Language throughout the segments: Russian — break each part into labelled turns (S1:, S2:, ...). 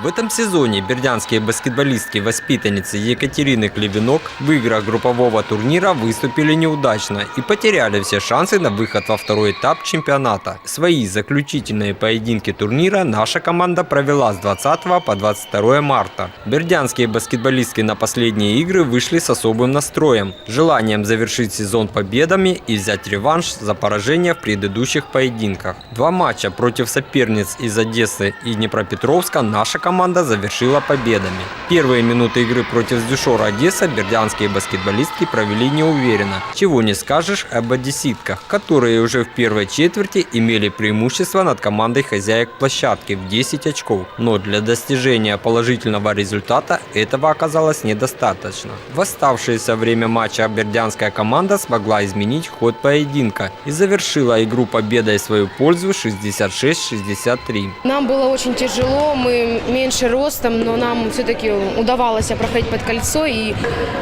S1: В этом сезоне бердянские баскетболистки-воспитанницы Екатерины Клевенок в играх группового турнира выступили неудачно и потеряли все шансы на выход во второй этап чемпионата. Свои заключительные поединки турнира наша команда провела с 20 по 22 марта. Бердянские баскетболистки на последние игры вышли с особым настроем, желанием завершить сезон победами и взять реванш за поражение в предыдущих поединках. Два матча против соперниц из Одессы и Днепропетровска наша команда завершила победами. Первые минуты игры против Дюшора Одесса бердянские баскетболистки провели неуверенно. Чего не скажешь об одесситках, которые уже в первой четверти имели преимущество над командой хозяек площадки в 10 очков. Но для достижения положительного результата этого оказалось недостаточно. В оставшееся время матча бердянская команда смогла изменить ход поединка и завершила игру победой в свою пользу 66-63.
S2: Нам было очень тяжело, мы меньше ростом, но нам все-таки удавалось проходить под кольцо, и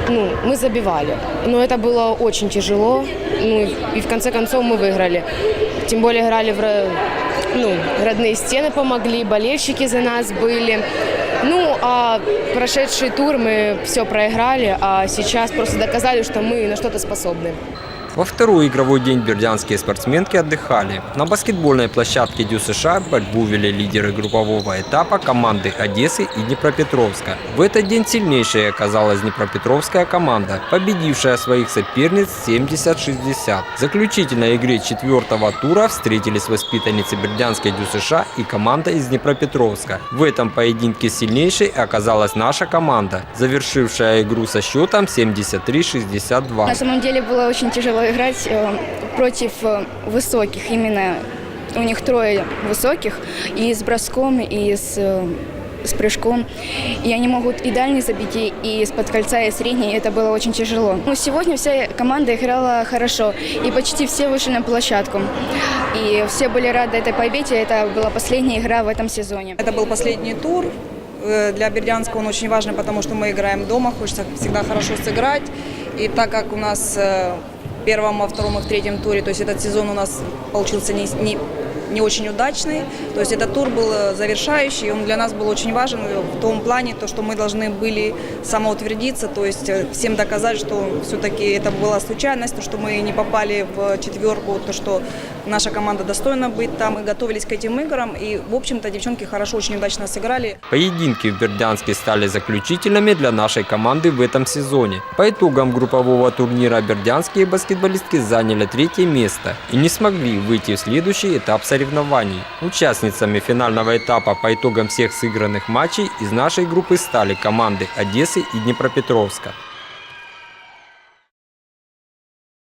S2: ну, мы забивали. Но это было очень тяжело, ну, и в конце концов мы выиграли. Тем более играли в ну, родные стены помогли, болельщики за нас были. Ну, а прошедший тур мы все проиграли, а сейчас просто доказали, что мы на что-то способны.
S1: Во второй игровой день бердянские спортсменки отдыхали. На баскетбольной площадке Дю США борьбу вели лидеры группового этапа команды Одессы и Днепропетровска. В этот день сильнейшей оказалась Днепропетровская команда, победившая своих соперниц 70-60. В заключительной игре четвертого тура встретились воспитанницы Бердянской Дю США и команда из Днепропетровска. В этом поединке сильнейшей оказалась наша команда, завершившая игру со счетом 73-62.
S3: На самом деле было очень тяжело играть э, против э, высоких. Именно у них трое высоких и с броском, и с, э, с прыжком. И они могут и дальний забить, и и из-под кольца, и средний. Это было очень тяжело. Но сегодня вся команда играла хорошо, и почти все вышли на площадку. И все были рады этой победе. Это была последняя игра в этом сезоне.
S4: Это был последний тур. Для Бердянска он очень важный, потому что мы играем дома, хочется всегда хорошо сыграть. И так как у нас первом, во втором и в третьем туре, то есть этот сезон у нас получился не, не, не очень удачный, то есть этот тур был э, завершающий, он для нас был очень важен в том плане, то, что мы должны были самоутвердиться, то есть э, всем доказать, что все-таки это была случайность, то, что мы не попали в четверку, то, что наша команда достойна быть там, мы готовились к этим играм, и, в общем-то, девчонки хорошо, очень удачно сыграли.
S1: Поединки в Бердянске стали заключительными для нашей команды в этом сезоне. По итогам группового турнира бердянские баскетболистки заняли третье место и не смогли выйти в следующий этап соревнований. Участницами финального этапа по итогам всех сыгранных матчей из нашей группы стали команды Одессы и Днепропетровска.